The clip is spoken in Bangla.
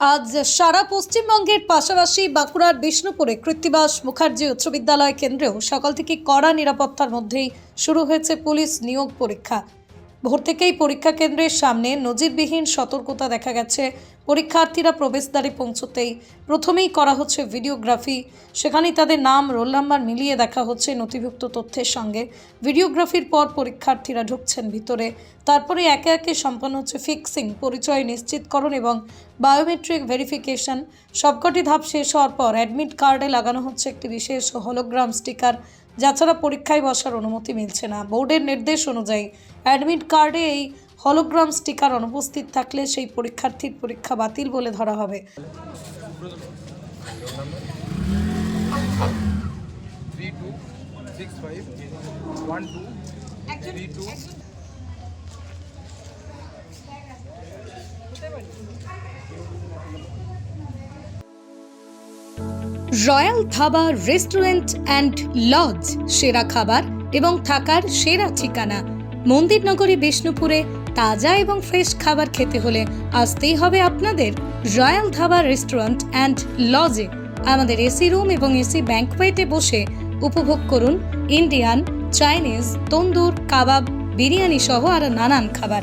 আজ সারা পশ্চিমবঙ্গের পাশাপাশি বাঁকুড়ার বিষ্ণুপুরে কৃত্তিবাস মুখার্জি উচ্চ বিদ্যালয় কেন্দ্রেও সকাল থেকে কড়া নিরাপত্তার মধ্যেই শুরু হয়েছে পুলিশ নিয়োগ পরীক্ষা। ভোর থেকেই পরীক্ষা কেন্দ্রের সামনে নজিরবিহীন সতর্কতা দেখা গেছে। পরীক্ষার্থীরা প্রবেশদ্বারে পৌঁছতেই প্রথমেই করা হচ্ছে ভিডিওগ্রাফি। সেখানেই তাদের নাম, রোল নাম্বার মিলিয়ে দেখা হচ্ছে নথিভুক্ত তথ্যের সঙ্গে। ভিডিওগ্রাফির পর পরীক্ষার্থীরা ঢুকছেন ভিতরে। তারপরে একে একে সম্পন্ন হচ্ছে ফিক্সিং, পরিচয় নিশ্চিতকরণ এবং বায়োমেট্রিক ভেরিফিকেশন, সবকটি ধাপ শেষ হওয়ার পর অ্যাডমিট কার্ডে লাগানো হচ্ছে একটি বিশেষ হলোগ্রাম স্টিকার, যা ছাড়া পরীক্ষায় বসার অনুমতি মিলছে না। বোর্ডের নির্দেশ অনুযায়ী অ্যাডমিট কার্ডে এই হলোগ্রাম স্টিকার অনুপস্থিত থাকলে সেই পরীক্ষার্থীর পরীক্ষা বাতিল বলে ধরা হবে। Royal dhaba restaurant and lodge, সেরা খাবার এবং থাকার সেরা ঠিকানা। মন্দিরনগরী বিষ্ণুপুরে তাজা এবং ফ্রেশ খাবার খেতে হলে আসতেই হবে আপনাদের রয়্যাল ধাবা রেস্টুরেন্ট অ্যান্ড লজে। আমাদের এসি রুম এবং এসি ব্যাঙ্কওয়েটে বসে উপভোগ করুন ইন্ডিয়ান, চাইনিজ, তন্দুর, কাবাব বিরিয়ানি সহ আরও নানান খাবার।